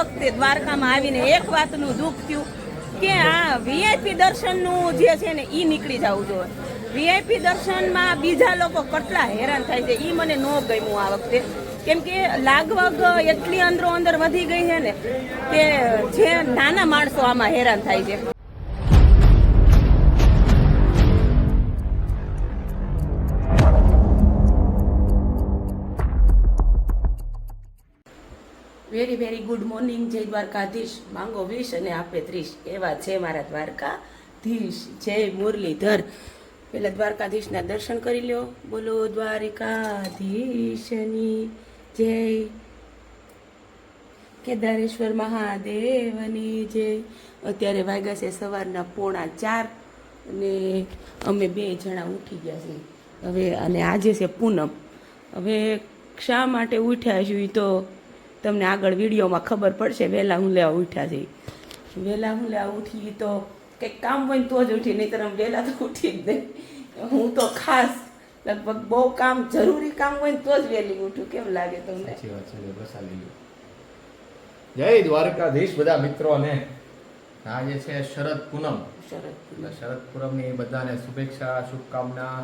વખતે દ્વારકામાં આવીને એક વાતનું દુઃખ થયું કે આ વીઆઈપી દર્શનનું જે છે ને એ નીકળી જવું જોઈએ. વીઆઈપી દર્શનમાં બીજા લોકો કેટલા હેરાન થાય છે એ મને ન ગમ્યું આ વખતે. કેમ કે લાગવગ એટલી અંદરો અંદર વધી ગઈ છે ને કે જે નાના માણસો આમાં હેરાન થાય છે. વેરી વેરી ગુડ મોર્નિંગ જય દ્વારકાધીશ માંગો વીસ અને આપે ત્રીસ. એવા છે મારા દ્વારકાધીશ, જય મુરલીધર. પેલા દ્વારકાધીશના દર્શન કરી લ્યો. બોલો, દ્વારકાધીશની જય. કેદારેશ્વર મહાદેવની જય. અત્યારે વાગ્યા છે સવારના પોણા ચાર અને અમે બે જણા ઉઠી ગયા છીએ. હવે, અને આજે છે પૂનમ. હવે શા માટે ઉઠ્યા છીએ તો તમને આગળ વિડીયોમાં ખબર પડશે વહેલા હું લેવા ઉઠ્યા છે. વહેલા હું લેવા ઉઠી તો કંઈક કામ હોય તો જ ઉઠી નહીં તમે વહેલા તો ઉઠી જ નહીં. હું તો ખાસ લગભગ બહુ કામ જરૂરી કામ હોય તો જ વહેલી ઉઠું. કેમ લાગે તમને. જય દ્વારકાધીશ બધા મિત્રોને. આજે છે શરદ પૂનમ. શરદ શરદ પૂનમની બધાને શુભેચ્છા શુભકામના.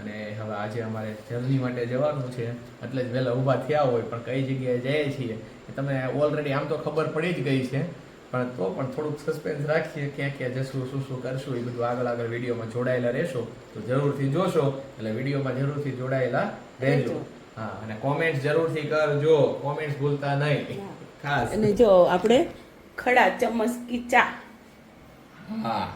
અને હવે આજે અમારે જર્ની માટે જવાનું છે. એટલે જ વહેલા ઊભા થયા હોય પણ કઈ જગ્યાએ જઈએ છીએ એ તમને ઓલરેડી આમ તો ખબર પડી જ ગઈ છે. પણ તો પણ થોડુંક સસ્પેન્સ રાખીએ ક્યાં ક્યાં જશું શું શું કરશું એ બધું આગળ આગળ વિડીયોમાં જોડાયેલા રહેશો તો જરૂરથી જોશો. એટલે વિડીયોમાં જરૂરથી જોડાયેલા રહેજો. હા અને કોમેન્ટ જરૂરથી કરજો. કોમેન્ટ્સ ભૂલતા નહીં. ખાસ. અને જો આપણે ખડા ચમચ કી ચા. હા.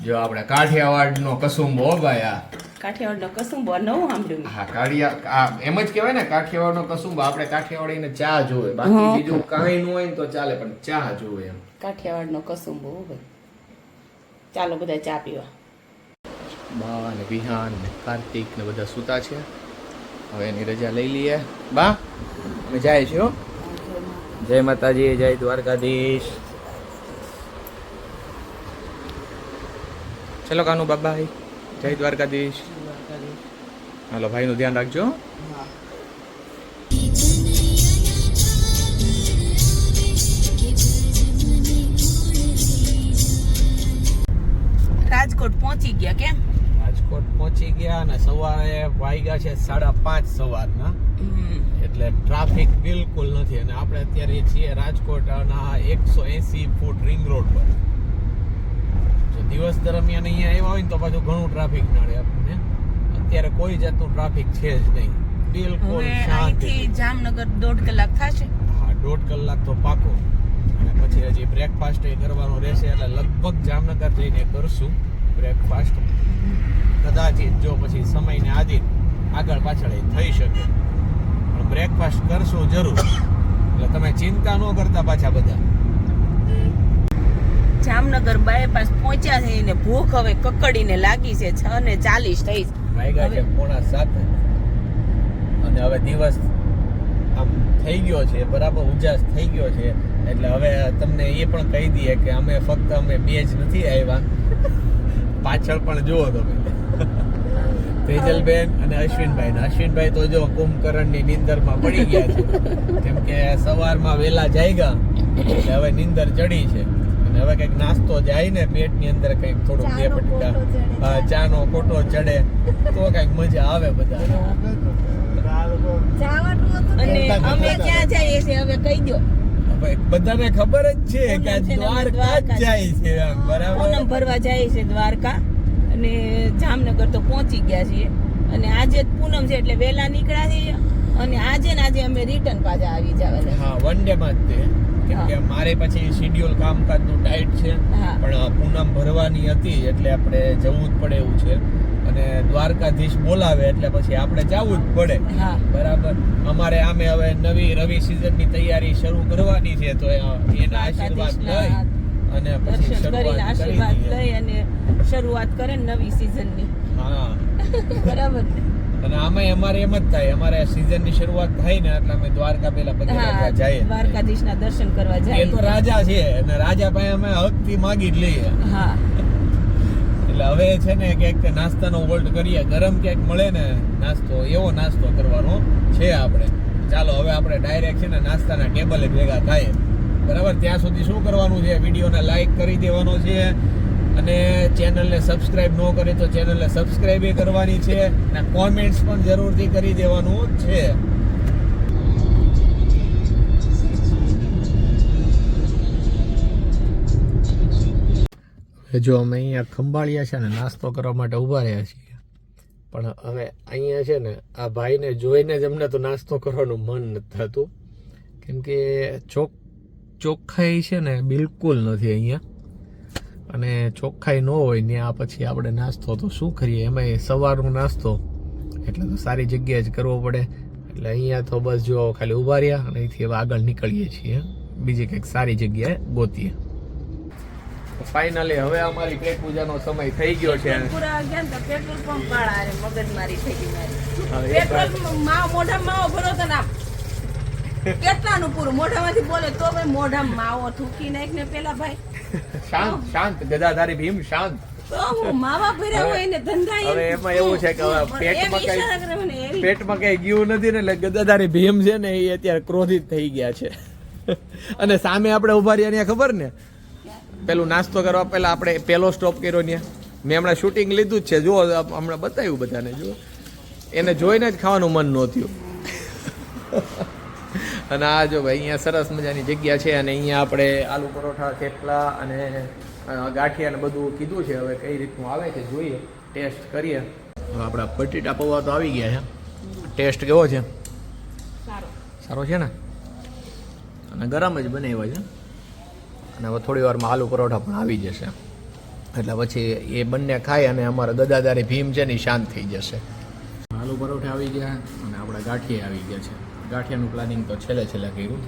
જો આપણે કાઠિયાવાડનો કસુંબો ભાઈ આ કાઠિયાવાડનો કસુંબો નવું સાંભળ્યું હા કાઢિયા એમ જ કહેવાય ને કાઠિયાવાડનો કસુંબો આપણે કાઠિયાવાડીને ચા જોવે. બાકી બીજું કાંઈ ન હોય ને તો ચાલે પણ ચા જોવે એમ. કાઠિયાવાડનો કસુંબો હોય ભાઈ. ચાલો બધા ચા પીવા. બા ને વિહાન ને કાર્તિક ને બધા સૂતા છે. હવે એની રજા લઈ લઈએ. બા અમે જાય છે જય માતાજી જય દ્વારકાધીશ. ચલો કાનુ બાબાઈ. જય દ્વારકાધીશ. હાલો ભાઈનું ધ્યાન રાખજો. રાજકોટ પહોંચી ગયા કેમ? રાજકોટ પહોંચી ગયા અને સવારે વાગ્યા છે સાડા પાંચ સવારના. એટલે ટ્રાફિક બિલકુલ નથી. અને આપણે અત્યારે છીએ રાજકોટના એકસો એસી ફૂટ રિંગ રોડ પર. દિવસ દરમિયાન અહીંયા આવ્યા હોય ને તો પાછું ઘણું ટ્રાફિક નડે આપણને. અત્યારે કોઈ જાતનું ટ્રાફિક છે જ નહીં. બિલકુલ શાંતિ જામનગર દોઢ કલાક થશે. હા દોઢ કલાક તો પાકો. અને પછી હજી બ્રેકફાસ્ટ એ કરવાનો રહેશે એટલે લગભગ જામનગર જઈને કરશું બ્રેકફાસ્ટ કદાચિત જો પછી સમયને આધીન આગળ પાછળ એ થઈ શકે. પણ બ્રેકફાસ્ટ કરશું જરૂર. એટલે તમે ચિંતા ન કરતા પાછા બધા. જામનગર બાયપાસ પહોંચ્યા છે ને ભૂખ હવે કકડીને લાગી છે છ ને ચાલીસ થઈ છે. છે પોણા સાત. અને હવે દિવસ આમ થઈ ગયો છે બરાબર ઉજાસ થઈ ગયો છે. એટલે હવે તમને એ પણ કહી દઈએ કે અમે ફક્ત અમે બે જ નથી આવ્યા. પાછળ પણ જુઓ તમે. તેજલબેન અને અશ્વિનભાઈ અશ્વિનભાઈ તો જો કુંભકર્ણની નીંદરમાં પડી ગયા છે. કેમ કે સવારમાં વહેલા જાગ્યા એટલે હવે નીંદર ચડી છે. અને હવે કંઈક નાસ્તો જાય ને પેટની અંદર કંઈક થોડું બે પટકા હા, ચાનો. કોટો ચડે. તો કંઈક મજા આવે બધા. અને અમે ક્યાં જઈએ છીએ હવે કહી દો. બધાને ખબર જ છે કે દ્વારકા જ જાય છે બરાબર? પૂનમ ભરવા જાય છે દ્વારકા. અને જામનગર તો પહોંચી ગયા છીએ. અને આજે જ પૂનમ છે એટલે વહેલા નીકળ્યા છીએ. અને આજે ને આજે અમે રિટર્ન પાછા આવી જવાના હા વન ડે માં જ તે. કેમ કે મારે પછી શિડ્યુલ કામકાજનું ટાઈટ છે. પણ પૂનમ ભરવાની હતી એટલે આપણે જવું જ પડે એવું છે. અને દ્વારકાધીશ બોલાવે એટલે પછી આપણે જવું જ પડે. બરાબર. અમારે આમે હવે નવી રવિ સિઝનની તૈયારી શરૂ કરવાની છે તો એના આશીર્વાદ લઈ અને પછી શરૂઆત કરી અને શરૂઆત કરે ને નવી સિઝનની હા. બરાબર. અને આમાં અમારે એમ જ થાય. અમારે સિઝનની શરૂઆત થાય ને એટલે અમે દ્વારકા પેલા પગે હા લાગવા જઈએ. દ્વારકાધીશના દર્શન કરવા એ તો રાજા છે અને રાજા પાસે અમે હકથી માગી જ લઈએ. એટલે હવે છે ને ક્યાંક નાસ્તાનો હોલ્ડ કરીએ. ગરમ ક્યાંક મળે ને નાસ્તો એવો નાસ્તો કરવાનો છે આપણે. ચાલો હવે આપણે ડાયરેક્ટ છે ને નાસ્તાના ટેબલે ભેગા થાય. બરાબર? ત્યાં સુધી શું કરવાનું છે? વિડીયોને લાઈક કરી દેવાનો છે. અને ચેનલને સબસ્ક્રાઇબ ન કરે તો ચેનલને સબસ્ક્રાઇબ કરવાની છે અને કોમેન્ટ્સ પણ જરૂરથી કરી દેવાનું છે. જો અમે અહીંયા ખંભાળિયા છે ને નાસ્તો કરવા માટે ઊભા રહ્યા છીએ, પણ હવે અહીંયા છે ને આ ભાઈને જોઈને જ અમને તો નાસ્તો કરવાનું મન નથી થતું. કેમ કે ચોક ચોખ્ખાઈ છે ને બિલકુલ નથી અહીંયા. અને ચોખ્ખાઈ ન હોય ને આ પછી આપણે નાસ્તો તો શું કરીએ? એમાં સવારનો નાસ્તો. એટલે તો સારી જગ્યાએ જ કરવો પડે. એટલે અહીંયા તો બસ જો ખાલી ઊભા રહ્યા અને અહીંથી હવે આગળ નીકળીએ છીએ. બીજી કંઈક સારી જગ્યાએ ગોતીએ. ફાઇનલી હવે અમારી પેટ પૂજાનો સમય થઈ ગયો છે. પેટ્રોલ પંપ વાળા મગજ મારી થઈ ગઈ મારી. પેટ્રોલ મોઢા માવો ભરો તો ના કેટલાનું પૂરું. મોઢામાંથી બોલે તો ભાઈ મોઢા માવો થૂકી નાખ ને પેલા ભાઈ. શાંત શાંત ગદાધારી ભીમ શાંત. તો હું માવા ભર્યા હોય ને ધંધા હવે એમાં એવું છે કે પેટમાં કઈ પેટમાં કઈ ગયું નથી ને એટલે ગદાધારી ભીમ છે ને એ અત્યારે ક્રોધિત થઈ ગયા છે. અને સામે આપણે ઊભા રહ્યા ત્યાં ખબર ને? પેલું નાસ્તો કરવા પહેલા આપણે પેલો સ્ટોપ કર્યો ને મેં હમણાં શૂટિંગ લીધું જ છે. જો હમણાં બતાવ્યું બધાને જો એને જોઈને જ ખાવાનું મન નહોતું અને આ જો ભાઈ અહીંયા સરસ મજાની જગ્યા છે અને અહીંયા આપણે આલુ પરોઠા થેપલા અને ગાંઠિયાને બધું કીધું છે. હવે કઈ રીતનું આવે છે જોઈએ. ટેસ્ટ કરીએ. આપણા બટેટા પૌવા તો આવી ગયા છે. ટેસ્ટ કેવો છે? સારો. છે ને? અને ગરમ જ બનાવ્યા છે. અને હવે થોડી વારમાં આલુ પરોઠા પણ આવી જશે. એટલે પછી એ બંને ખાય અને અમારા ગદાદારી ભીમ છે ને એ શાંત થઈ જશે. આલુ પરોઠા આવી ગયા અને આપણા ગાંઠિયા આવી ગયા છે. ગાંઠિયાનું પ્લાનિંગ તો છેલ્લે છેલ્લે કર્યું.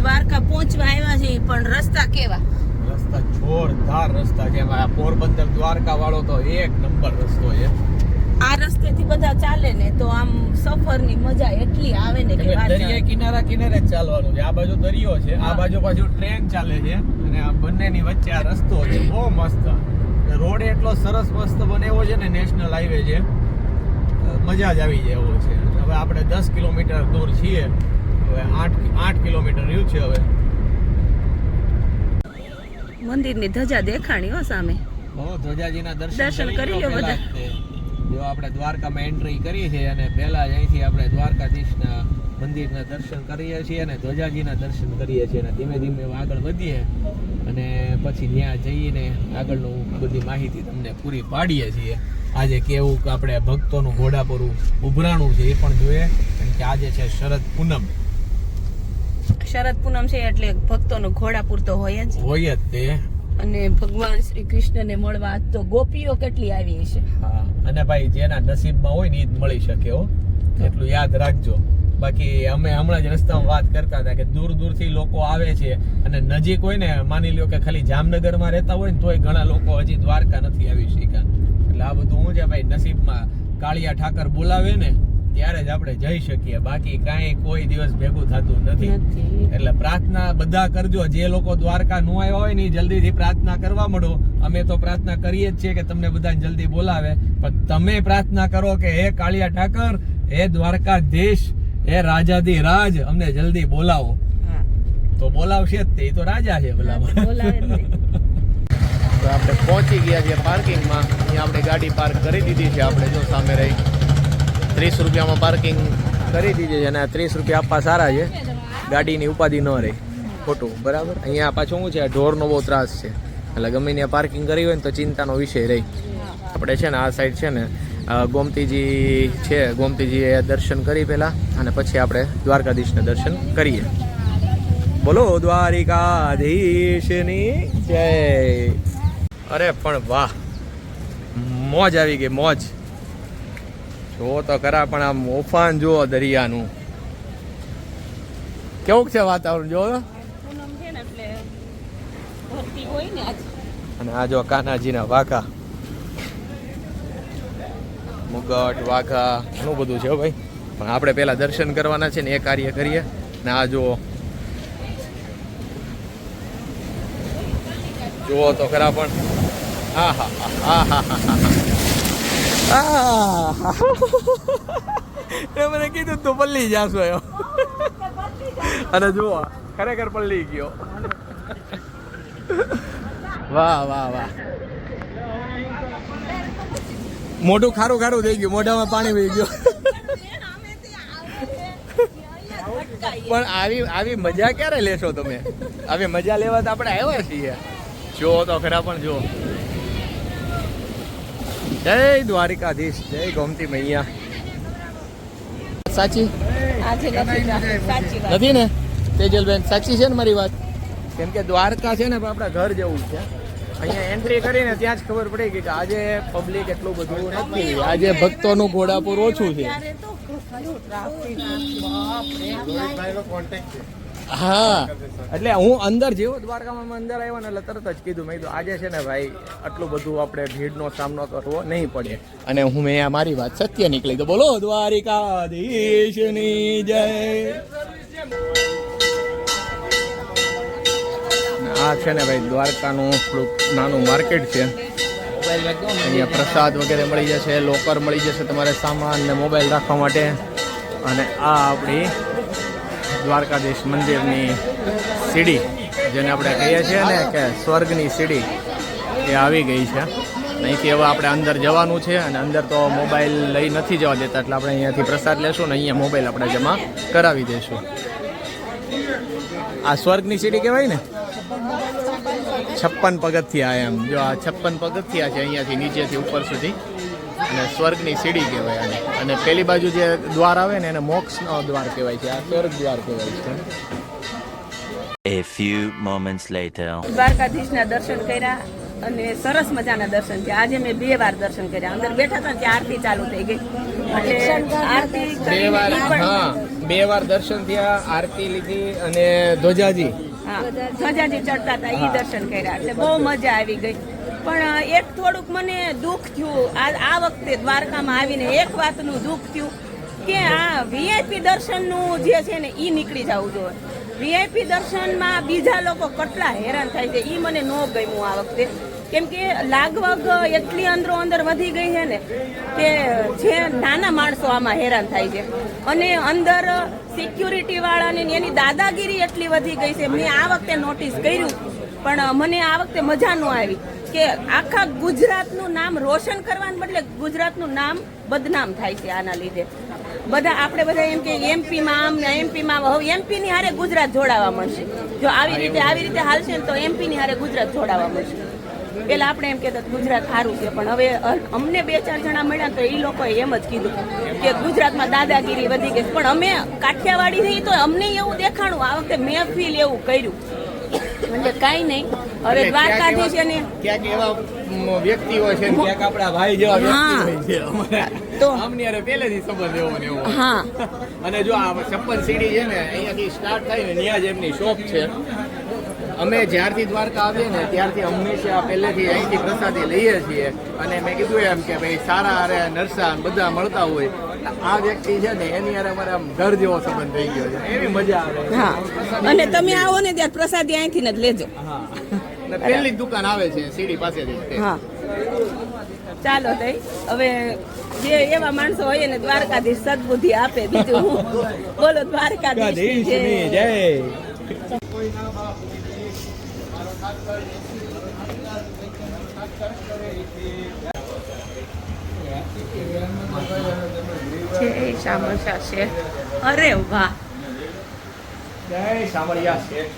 દ્વારકા પહોંચવા આવ્યા છે પણ રસ્તા કેવા? રસ્તા જોરદાર રસ્તા છે. આ પોરબંદર દ્વારકા વાળો તો એક નંબર રસ્તો છે. આ રસ્તેથી બધા ચાલે ને તો આમ સફરની મજા એટલી આવે ને કે દરિયા કિનારા કિનારે જ ચાલવાનું છે. આ બાજુ દરિયો છે. આ બાજુ પાછું ટ્રેન ચાલે છે. અને આ બંનેની વચ્ચે આ રસ્તો છે. બહુ મસ્ત. રોડ એટલો સરસ મસ્ત બનેવો છે ને નેશનલ હાઈવે છે. મજા જ આવી જાય એવો છે. હવે આપણે દસ કિલોમીટર દૂર છીએ. હવે આઠ આઠ કિલોમીટર રહ્યું છે હવે. મંદિરની ધજા દેખાણી હો સામે. બહુ ધજાજીના દર્શન દર્શન કરી લો બધા. જો આપણે દ્વારકામાં એન્ટ્રી કરી છે અને પહેલા જ અહીંથી આપણે દ્વારકાધીશના મંદિરના દર્શન કરીએ છીએ અને ધ્વજાજીના દર્શન કરીએ છીએ અને ધીમે ધીમે આગળ વધીએ. અને પછી ત્યાં જઈને આગળનું બધી માહિતી તમને પૂરી પાડીએ છીએ. આજે કેવું કે આપણે ભક્તોનું ઘોડાપુરું ઉભરાણું છે એ પણ જોઈએ. કારણ કે આજે છે શરદ પૂનમ. શરદ પૂનમ છે એટલે ભક્તોનો ઘોડાપુર તો હોય જ. હોય જ તે. અને ભગવાન શ્રી કૃષ્ણને મળવા તો ગોપીઓ કેટલી આવી છે હા અને ભાઈ જેના નસીબમાં હોય ને એ જ મળી શકે હો. એટલું યાદ રાખજો. બાકી અમે હમણાં જ રસ્તામાં વાત કરતા હતા કે દૂર દૂરથી લોકો આવે છે અને નજીક હોય ને માની લ્યો કે ખાલી જામનગરમાં રહેતા હોય ને તોય ઘણા લોકો હજી દ્વારકા નથી આવી શક્યા. એટલે આ બધું હું છે ભાઈ નસીબમાં કાળિયા ઠાકર બોલાવે ને ત્યારે જ આપણે જઈ શકીએ. બાકી કાંઈ કોઈ દિવસ ભેગું થતું નથી. એટલે પ્રાર્થના બધા કરજો. જે લોકો દ્વારકા નો આવ્યા હોય ને જલ્દીથી પ્રાર્થના કરવા મળો. અમે તો પ્રાર્થના કરીએ જ છીએ કે તમને બધાને જલ્દી બોલાવે. પણ તમે પ્રાર્થના કરો કે હે કાળિયા ઠાકર હે દ્વારકાધીશ હે રાજાધી રાજ અમને જલ્દી બોલાવો. તો બોલાવશે જ તે. તો રાજા છે બોલાવે. તો આપણે પહોંચી ગયા છીએ પાર્કિંગમાં. અહીંયા આપણે ગાડી પાર્ક કરી દીધી છે આપણે, જો સામે રહી. ત્રીસ રૂપિયામાં પાર્કિંગ કરી દીધી છે અને આ ત્રીસ રૂપિયા આપવા સારા છે. ગાડીની ઉપાધિ ન રહી. ખોટું, બરાબર? અહીંયા પાછું શું છે? આ ઢોરનો બહુ ત્રાસ છે. એટલે ગમે ત્યાં પાર્કિંગ કરી હોય ને તો ચિંતાનો વિષય રહી. આપણે છે ને, આ સાઈડ છે ને ગોમતીજી છે. ગોમતીજીએ દર્શન કરી પહેલાં અને પછી આપણે દ્વારકાધીશને દર્શન કરીએ. બોલો, દ્વારિકાધીશની જય. અરે પણ વાહ. મોજ આવી ગઈ મોજ. જુઓ તો ખરા પણ આમ ઓફાન જુઓ દરિયાનું. કેવું છે વાતાવરણ આજ. અને આ જો કાનાજીના વાઘા. મુગટ વાઘા ઘણું બધું છે ભાઈ. પણ આપણે પેલા દર્શન કરવાના છે ને એ કાર્ય કરીએ. ને આ જુઓ. જુઓ તો ખરા પણ એ મને કીધું તું પલ્લી જાશો એમ. અને જુઓ, ખરેખર પલ્લી ગયો. વાહ વાહ વાહ. મોઢું ખારું ખારું થઈ ગયું, મોઢામાં પાણી વહી ગયું. પણ આવી આવી મજા ક્યારે લેશો તમે? આવી મજા લેવા તો આપણે આવ્યા છીએ. જો તો ખરા પણ જો. જય દ્વારિકાધીશ જય ગોમતી મૈયા. સાચી? નથી ને? તેજલબેન સાચી છે ને મારી વાત? કેમ કે દ્વારકા છે ને આપણા ઘર જેવું છે. અહીંયા એન્ટ્રી કરીને ત્યાં જ ખબર પડી ગઈ કે આજે પબ્લિક એટલું બધું નથી. આજે ભક્તોનું ઘોડાપુર ઓછું છે. હા. એટલે હું અંદર જેવો દ્વારકામાં અંદર આવ્યો ને એટલે તરત જ કીધું મેં કીધું આજે છે ને ભાઈ આટલું બધું આપણે ભીડનો સામનો કરવો નહીં પડે. અને હું મેં મારી વાત સત્ય નીકળી તો બોલો દ્વારિકાધીશની જય. આ છે ને ભાઈ દ્વારકાનું થોડુંક નાનું માર્કેટ છે. અહીંયા પ્રસાદ વગેરે મળી જશે લોકર મળી જશે તમારે સામાન ને મોબાઈલ રાખવા માટે. અને આ આપણી દ્વારકાધીશ મંદિરની સીડી, જેને આપણે કહીએ છીએ ને કે સ્વર્ગની સીડી, એ આવી ગઈ છે. અહીંથી હવે આપણે અંદર જવાનું છે અને અંદર તો મોબાઈલ લઈ નથી જવા દેતા, એટલે આપણે અહીંયાથી પ્રસાદ લેશું ને અહીંયા મોબાઈલ આપણે જમા કરાવી દઈશું આ સ્વર્ગની સીડી કહેવાય ને? છપ્પન પગથિયા એમ. જો આ છપ્પન પગથિયા છે અહીંયાથી નીચેથી ઉપર સુધી. અને સ્વર્ગની સીડી કહેવાય આને. અને પેલી બાજુ જે દ્વાર આવે ને એને મોક્ષનો દ્વાર કહેવાય છે. આ સ્વર્ગ દ્વાર કહેવાય છે. A few moments later. દ્વારકાધીશના દર્શન કર્યા અને સરસ મજાના દર્શન છે આજે મેં બે વાર દર્શન કર્યા. અંદર બેઠા હતા ત્યાં આરતી ચાલુ થઈ ગઈ. એટલે આરતી બે વાર હા બે વાર દર્શન થયા આરતી લીધી અને ધ્વજાજી. હા ધજાજી ચડતા હતા એ દર્શન કર્યા. એટલે બહુ મજા આવી ગઈ. પણ એક થોડુંક મને દુઃખ થયું. આ આ વખતે દ્વારકામાં આવીને એક વાતનું દુઃખ થયું કે આ વીઆઈપી દર્શનનું જે છે ને એ નીકળી જવું જોઈએ. વીઆઈપી દર્શનમાં બીજા લોકો કેટલા હેરાન થાય છે એ મને ન ગમ્યું આ વખતે. કેમ કે લાગવગ એટલી અંદરો અંદર વધી ગઈ છે ને, કે જે નાના માણસો આમાં હેરાન થાય છે. અને અંદર સિક્યુરિટી વાળાને એની દાદાગીરી એટલી વધી ગઈ છે. મેં આ વખતે નોટિસ કર્યું, પણ મને આ વખતે મજા ન આવી. કે આખા ગુજરાતનું નામ રોશન કરવાને બદલે ગુજરાતનું નામ બદનામ થાય છે આના લીધે. બધા આપણે બધા એમ કે એમપીમાં આમ ને એમપીમાં હવે એમપીની હારે ગુજરાત જોડાવા મળશે. જો આવી રીતે આવી રીતે હાલશે ને તો એમપીની હારે ગુજરાત જોડાવા મળશે. પેલા આપણે એમ કહેતા હતા, ગુજરાત સારું છે. પણ હવે અમને બે ચાર જણા મળ્યા તો એ લોકોએ એમ જ કીધું કે ગુજરાતમાં દાદાગીરી વધી ગઈ પણ અમે કાઠિયાવાડી થઈ તો અમને એવું દેખાણું. આ વખતે મહેફિલ એવું કર્યું. એટલે કાંઈ નહીં. હવે દ્વારકાધીશ ક્યાંક ક્યાંક એવા વ્યક્તિ વ્યક્તિઓ છે ક્યાંક આપણા ભાઈ જેવા વ્યક્તિ હોય છે. અમારા તો આમની અરે પહેલેથી સંબંધ એવો ને એવો. હા. અને જો આ છપ્પન સીડી છે ને અહીંયાથી સ્ટાર્ટ થાય ને ત્યાં જ એમની શોપ છે. અમે જ્યારથી દ્વારકા આવીએ ને ત્યારથી હંમેશા પહેલેથી અહીંથી પ્રસાદી લઈએ છીએ. અને મેં કીધું એમ કે ભાઈ સારા અરે નરસા બધા મળતા હોય. આ વ્યક્તિ છે ને એની અરે અમારે આમ ઘર જેવો સંબંધ થઈ ગયો છે. એવી મજા આવે. હા. અને તમે આવો ને ત્યારે પ્રસાદી અહીંથી જ લેજો. હા. પહેલી દુકાન આવે છે સીડી પાસેથી હા. ચાલો તઈ હવે જે એવા માણસો હોય ને દ્વારકાધીશ સદબુદ્ધિ આપે બીજું બોલો દ્વારકાધીશ જય. જય શામળશા છે અરે વાહ. જય શામળિયા શેઠ.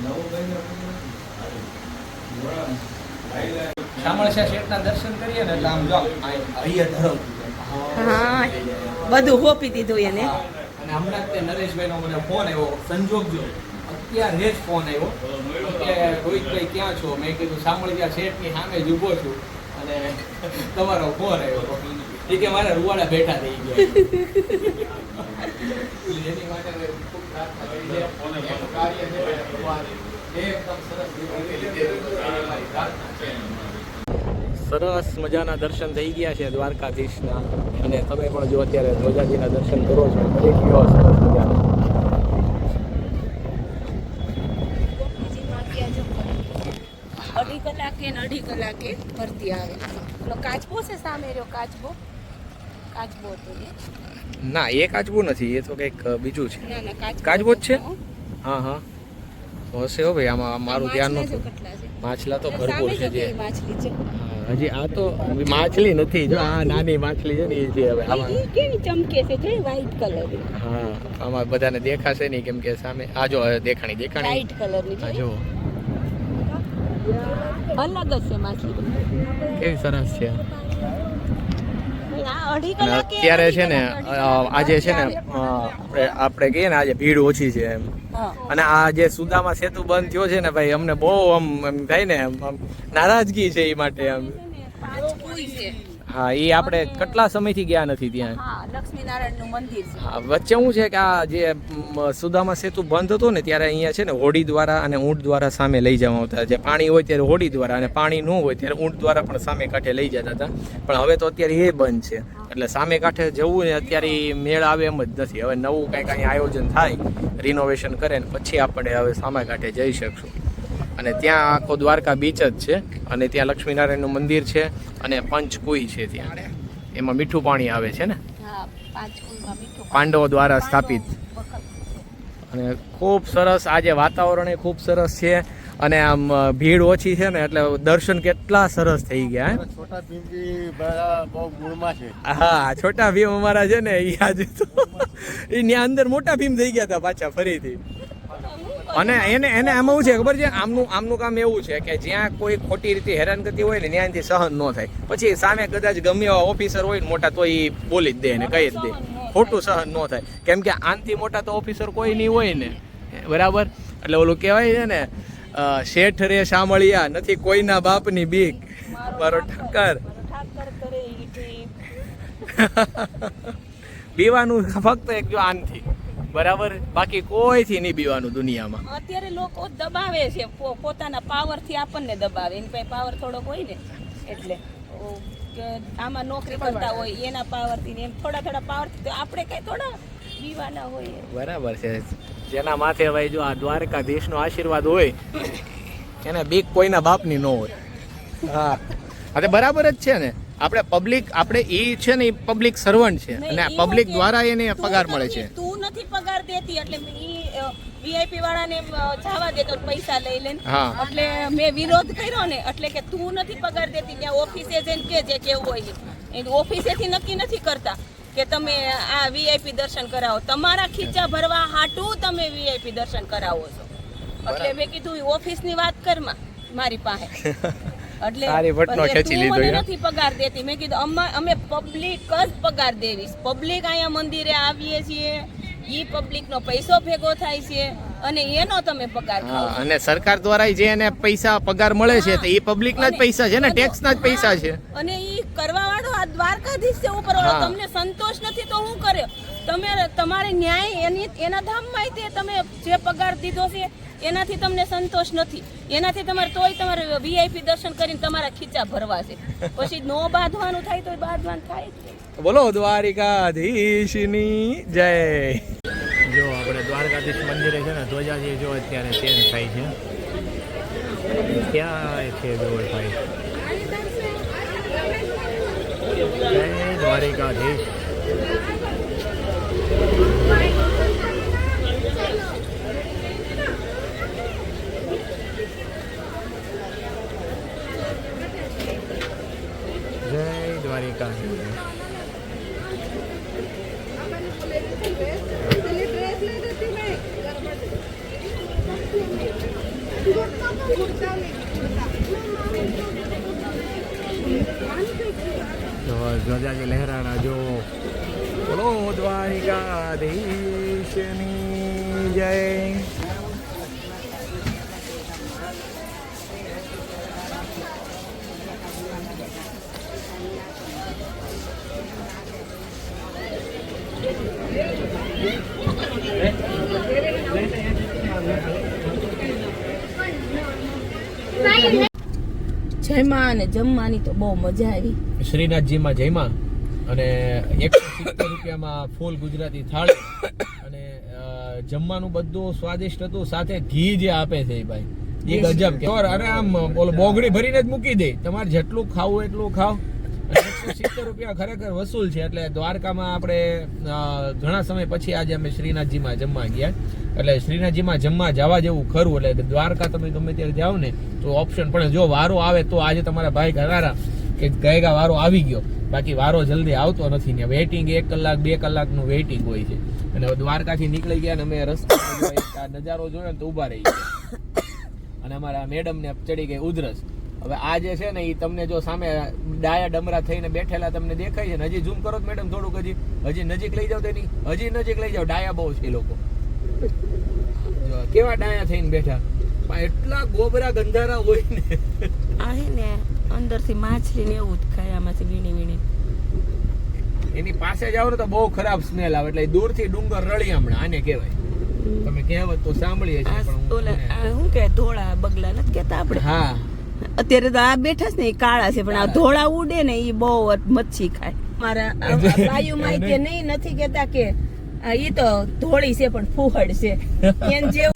શામળિયા શેઠના દર્શન કરીએ ને એટલે આમ જો. અહીંયા ધરમ હા બધું હોપી દીધું એને. અને હમણાં જ તે નરેશભાઈનો મને ફોન આવ્યો સંજોગ જો. અત્યારે જ ફોન આવ્યો. કે રોહિતભાઈ ક્યાં છો? મેં કીધું શામળિયા શેઠની સામે જ ઊભો છું. અને તમારો ફોન આવ્યો. એ કે મારા રૂવાડા બેઠા થઈ ગયા. એની માટે સરસ મજાના દર્શન થઈ ગયા છે દ્વારકાધીશના. અને તમે પણ જો અત્યારે ધ્વજાજીના દર્શન કરો છો કરી ગયો સરસ મજાના. અઢી કલાકે ને અઢી કલાકે ભરતી આવે. પેલો કાચબો છે સામે રહ્યો કાચબો? કાચબો હતો ના એ કાચબું નથી એ તો કંઈક બીજું છે. કાચબો જ છે? હા હા. હશે હો ભાઈ આમાં મારું ધ્યાન છે. માછલા તો ભરપૂર છે જે હજી આ તો માછલી નથી જો આ નાની માછલી છે ને એ છે હવે આમાં કેવી ચમકે છે જો વ્હાઈટ કલર હા આમાં બધાને દેખાશે નહીં કેમ કે સામે આ જો દેખાણી દેખાણી. વ્હાઈટ કલરની છે. જો. અલગ જ છે માછલી. કેવી સરસ છે અને અત્યારે છે ને આજે છે ને આપણે આપણે કહીએ ને આજે ભીડ ઓછી છે એમ. અને આ જે સુદામા સેતુ બંધ થયો છે ને ભાઈ અમને બહુ આમ એમ થાય ને નારાજગી છે એ માટે આમ. હા એ આપણે કેટલા સમયથી ગયા નથી ત્યાં? હા લક્ષ્મીનારાયણ મંદિર છે. હા વચ્ચે શું છે કે આ જે સુદામા સેતુ બંધ હતો ને ત્યારે અહીંયા છે ને હોડી દ્વારા અને ઊંટ દ્વારા સામે લઈ જવા આવતા જે પાણી હોય ત્યારે હોડી દ્વારા અને પાણી ન હોય ત્યારે ઊંટ દ્વારા પણ સામે કાંઠે લઈ જતા હતા. પણ હવે તો અત્યારે એ બંધ છે. એટલે સામે કાંઠે જવું ને અત્યારે મેળ આવે એમ જ નથી. હવે નવું કંઈક અહીંયા આયોજન થાય રિનોવેશન કરે ને પછી આપણે હવે સામે કાંઠે જઈ શકશું. અને ત્યાં આખો દ્વારકા બીચ જ છે. અને ત્યાં લક્ષ્મીનારાયણનું મંદિર છે અને પંચકુઈ છે ત્યાં. એમાં મીઠું પાણી આવે છે ને? હા પાંચ કુઈમાં મીઠું પાંડવો દ્વારા સ્થાપિત. અને ખૂબ સરસ આજે વાતાવરણ એ ખૂબ સરસ છે. અને આમ ભીડ ઓછી છે ને એટલે દર્શન કેટલા સરસ થઈ ગયા હે? છોટા છે. હા છોટા ભીમ અમારા છે ને એ આજે તો એ ત્યાં અંદર મોટા ભીમ થઈ ગયા હતા પાછા ફરીથી. અને એને એને આમાં એવું છે ખબર છે? આમનું આમનું કામ એવું છે કે જ્યાં કોઈ ખોટી રીતે હેરાન કરતી હોય ને ત્યાંથી સહન ન થાય. પછી સામે કદાચ ગમે એવા ઓફિસર હોય ને મોટા તો એ બોલી જ દે ને કહી જ દે. ખોટું સહન ન થાય. કેમ કે આનથી મોટા તો ઓફિસર કોઈ નહીં હોય ને. બરાબર? એટલે ઓલું કહેવાય છે ને શેઠ રે સાંભળ્યા નથી કોઈના બાપની બીક. મારો ઠક્કર. બીવાનું ફક્ત એક જો આનથી. બરાબર? બાકી કોઈથી નહીં બીવાનું દુનિયામાં. અત્યારે લોકો દબાવે છે. પો- પોતાના પાવરથી આપણને દબાવે. એની પાસે પાવર થોડોક હોય ને એટલે કે આમાં નોકરી કરતા હોય એના પાવરથી ને એમ થોડા થોડા પાવરથી આપણે કઈ થોડા બીવાના હોય બરાબર છે. જેના માથે ભાઈ જો આ દ્વારકાધીશનો આશીર્વાદ હોય એને બીક કોઈના બાપની ન હોય. હા. અરે બરાબર જ છે ને. આપણે પબ્લિક આપણે એ છે ને એ પબ્લિક સર્વન્ટ છે. અને પબ્લિક દ્વારા એને પગાર મળે છે. દેતી એટલે ઈ વીઆઈપી વાળાને જવા દેતો પૈસા લઈ લે એટલે મેં વિરોધ કર્યો ને એટલે કે તું નથી પગાર દેતી ત્યાં ઓફિસે જઈને કે જે કેવું હોય એ ઓફિસેથી નક્કી નથી કરતા કે તમે આ વીઆઈપી દર્શન કરાવો. તમારા ખીચા ભરવા હાટું તમે વીઆઈપી દર્શન કરાવો છો. એટલે મેં કીધું ઓફિસની વાત કરમાં મારી પાસે. એટલે સારી વટનો ખેંચી લીધો મને નથી પગાર દેતી. મેં કીધું અમે પબ્લિક જ પગાર દેવીશ. પબ્લિક અહીંયા મંદિરે આવીએ છીએ. ઈ પબ્લિક નો પૈસો ભેગો થાય છે અને એનો તમે પગાર ખાઓ અને સરકાર દ્વારા જે એને પૈસા પગાર મળે છે તો એ પબ્લિકના જ પૈસા છે ને ટેક્સના જ પૈસા છે. અને ઈ કરવા વાળો આ દ્વારકાધીશ છે ઉપર. તમને સંતોષ નથી તો હું કર્યો તમે તમારે ન્યાય એની એના ધામમાં તે તમે જે પગાર દીધો છે એનાથી તમને સંતોષ નથી. એનાથી તમારે તોય તમારે વીઆઈપી દર્શન કરીને તમારા ખીચા ભરવા છે. પછી નો બાંધવાનું થાય તો બાંધવાનું થાય જ બોલો દ્વારિકાધીશની જય. જો આપણે દ્વારકાધીશ મંદિરે છે ને ધ્વજાજી જો અત્યારે ચેન્જ થાય છે. ક્યાં છે જોડ ભાઈ? જય દ્વારિકાધીશ. દ્વારિકાધીશ જો ધ્વજાજી લહેરાણા જો અને જમવાની તો બહુ મજા આવી. શ્રીનાથજીમાં જયમાં અને એકસો સિત્તેર રૂપિયામાં ફૂલ ગુજરાતી થાળી અને જમવાનું બધું સ્વાદિષ્ટ હતું સાથે ઘી જે આપે છે ભાઈ. એ ગજબ કે અરે આમ બોગડી ભરીને જ મૂકી દે. તમારે જેટલું ખાવું એટલું ખાવ સિત્તેર રૂપિયા ખરેખર વસૂલ છે એટલે દ્વારકામાં આપણે ઘણા સમય પછી આજે અમે શ્રીનાથજીમાં જમવા ગયા. એટલે શ્રીનાથજીમાં જમવા જવા જેવું ખરું, એટલે દ્વારકા તમે ગમે ત્યારે જાઓ ને, તો ઓપ્શન પણ જો વારો આવે તો આજે તમારા ભાઈ ઘરારા કે ગયેગા વારો આવી ગયો. બાકી વારો જલ્દી આવતો નથી ને વેઇટિંગ એક કલાક, બે કલાકનું વેઇટિંગ હોય છે. અને દ્વારકાથી નીકળી ગયા અને અમે આ નજારો જોયો ને, તો ઊભા રહી ગયા. અને અમારા મેડમને ચડી ગઈ ઉધરસ. હવે આ જે છે ને એ તમને જો સામે ડાયા ડમરા થઈને બેઠેલા તમને દેખાય છે ને હજી ઝૂમ કરો મેડમ થોડુંક હજી. હજી નજીક લઈ જાવ તેની. હજી નજીક લઈ જાવ ડાયા બહુ છે લોકો. કેવા ડાયા થઈને બેઠા? પણ એટલા ગોબરા ગંધારા હોય ને. આ હે ને અંદરથી માછલી ને એવું જ ખાય આમાંથી વીણી વીણી. એની પાસે જાવ ને તો બહુ ખરાબ સ્મેલ આવે. એટલે દૂરથી ડુંગર રળી હમણાં આને કહેવાય. તમે કહેવત તો સાંભળીએ છીએ પણ હું શું કે ધોળા બગલા નથી કેતા આપણે? હા. અત્યારે તો આ બેઠા છે ને એ કાળા છે પણ આ ધોળા ઉડે ને એ બહુ મચ્છી ખાય. મારા બાયુમાં કે નહીં નથી કેતા કે એ તો ધોળી છે પણ ફૂહડ છે. એમ જે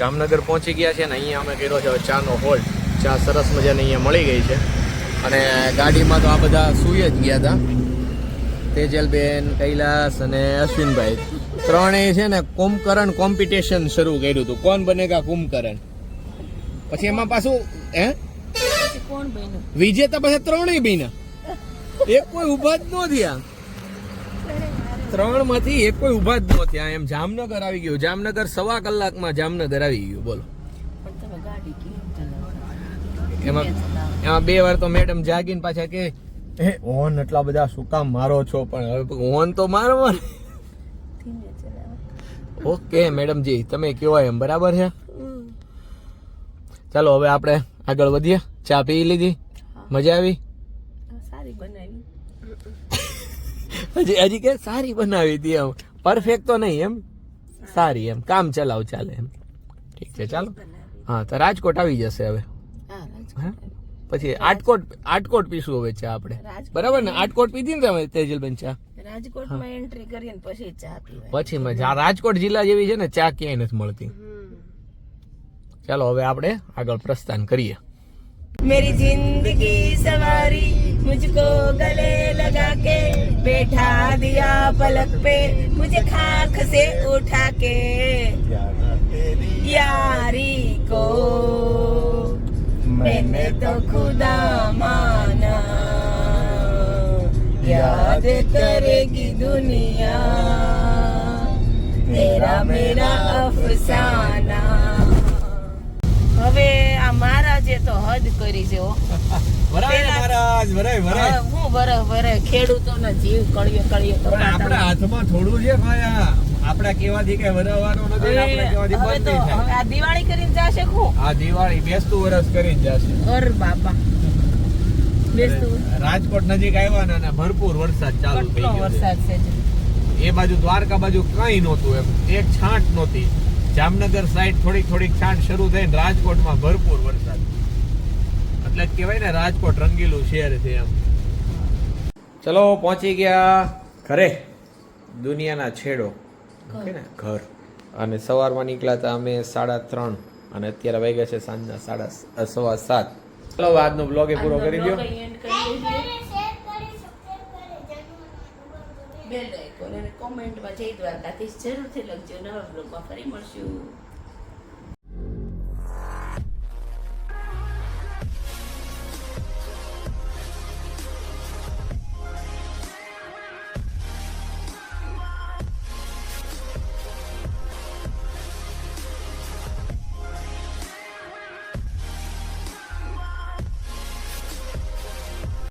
જામનગર પહોંચી ગયા છે ને અહીંયા અમે કર્યો છે ચા નો હોલ્ડ. ચા સરસ મજાની અહીંયા મળી ગઈ છે. અને ગાડીમાં તો આ બધા સૂઈ જ ગયા હતા. તેજલબેન કૈલાસ અને અશ્વિનભાઈ. ત્રણેય છે ને કુંભકરણ કોમ્પિટિશન શરૂ કર્યું હતું. કોણ બનેગા કુંભકરણ? પછી એમાં પાછું હે? કોણ બન્યું? વિજેતા પાસે ત્રણેય બન્યા. એક કોઈ ઊભા જ ન થયા. ત્રણમાંથી એક કોઈ ઊભા જ ન થયા. એમ જામનગર આવી ગયું. જામનગર સવા કલાકમાં જામનગર આવી ગયું. બોલો. એમાં એમાં બે વાર તો મેડમ જાગીને પાછા કે હે ઓન એટલા બધા શું કામ મારો છો? પણ હવે ઓન તો મારવા ઓકે મેડમજી તમે કયો એમ બરાબર છે? ચાલો હવે આપણે આગળ વધીએ. ચા પી લીધી? મજા આવી? સારી બનાવી. હજી હજી કે સારી બનાવી હતી એમ. પરફેક્ટ તો નહીં એમ. સારી. એમ. કામ ચલાવ ચાલે એમ. ઠીક છે ચાલો. હા તો રાજકોટ આવી જશે હવે. પછી આટકોટ આટકોટ પીશું હવે ચા આપણે. બરાબર ને? આટકોટ પીધી ને તમે તેજલબેન ચા? રાજકોટમાં એન્ટ્રી કરીએ પછી ચા પછી મજા રાજકોટ જિલ્લા જેવી છે ને ચા ક્યાંય નથી મળતી. ચાલો હવે આપણે આગળ પ્રસ્થાન કરીએ. मेरी जिंदगी सवारी मुझको गले लगा के बैठा दिया पलक पे मुझे खाक से उठा के यारी को मैंने तो खुदा माना याद करेगी दुनिया तेरा मेरा अफसाना હવે આ મહારાજે તો હદ કરી છે હો. મહારાજ વરાય હવે હું વરે વરે ખેડૂતોનો જીવ કળિયો કળિયો તો પણ આપણા હાથમાં થોડું છે ભાયા. આ આપણા કેવાથી કઈ વરાવવાનું નથી ને કેવાથી બંધ થઈ જાય આ દિવાળી કરીને જાશે હું આ દિવાળી બેસતું વરસ કરીને જાશે. અર બાપા. રાજકોટ નજીક આવ્યા ને ભરપૂર વરસાદ ચાલુ થઈ ગયો વરસાદ છે એ બાજુ દ્વારકા બાજુ કઈ નહોતું એમ. એક છાંટ નહોતી. જામનગર સાઈડ થોડીક થોડીક છાંટ શરૂ થઈને રાજકોટમાં ભરપૂર વરસાદ. એટલે જ કહેવાય ને રાજકોટ રંગીલું શહેર છે એમ. ચલો પહોંચી ગયા ઘરે. દુનિયાના છેડો. ઓકે ને? ઘર. અને સવારમાં નીકળ્યા હતા અમે સાડા ત્રણ અને અત્યારે વાગ્યા છે સાંજના સાડા સવા સાત. ચલો આજનો બ્લોગ એ પૂરો કરી દો. બેલ આઇકોન અને કોમેન્ટમાં જય દ્વારકાથી જરૂરથી લખજો. નવા બ્લોગમાં ફરી મળશું.